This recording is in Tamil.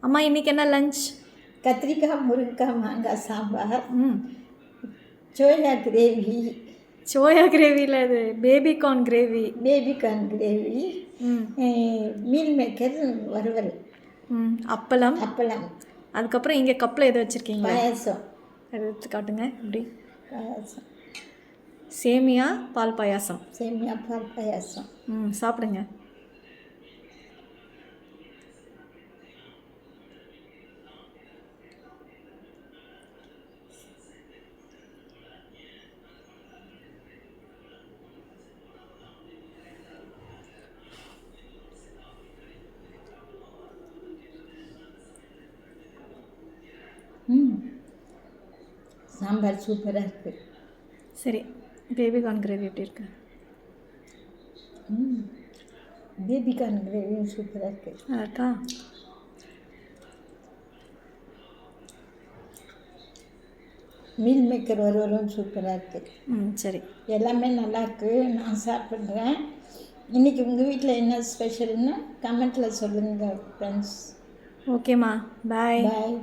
அம்மா இன்னைக்கு என்ன லஞ்ச் கத்திரிக்காய் முருங்கைக்காய் மாங்காய் சாம்பார். ம். Soya gravy. சோயா கிரேவியில் இது baby corn gravy. Baby corn gravy. ம். மீல் மேக்கர் வறுவல். ம் அப்பளம். அப்பளம். அதுக்கப்புறம் இங்கே கப்பில் எது வச்சுருக்கீங்க? பாயாசம். எடுத்து காட்டுங்க இப்படி பாயாசம். சேமியா பால் பாயாசம். சேமியா பால் பாயாசம். ம் சாப்பிடுங்க. சாம்பார் சூப்பராக இருக்குது சரி பேபி கார்ன் கிரேவி எப்படி இருக்கு ம் பேபிகார்ன் கிரேவியும் சூப்பராக இருக்குது நல்லா இருக்கா மீல் மேக்கர் வறுவலும் சூப்பராக இருக்குது ம் சரி எல்லாமே நல்லா இருக்கு நான் சாப்பிட்றேன் இன்றைக்கி உங்கள் வீட்டில் என்ன ஸ்பெஷல்னு கமெண்ட்டில் சொல்லுங்கள் ஃப்ரெண்ட்ஸ் ஓகேம்மா பாய் பாய்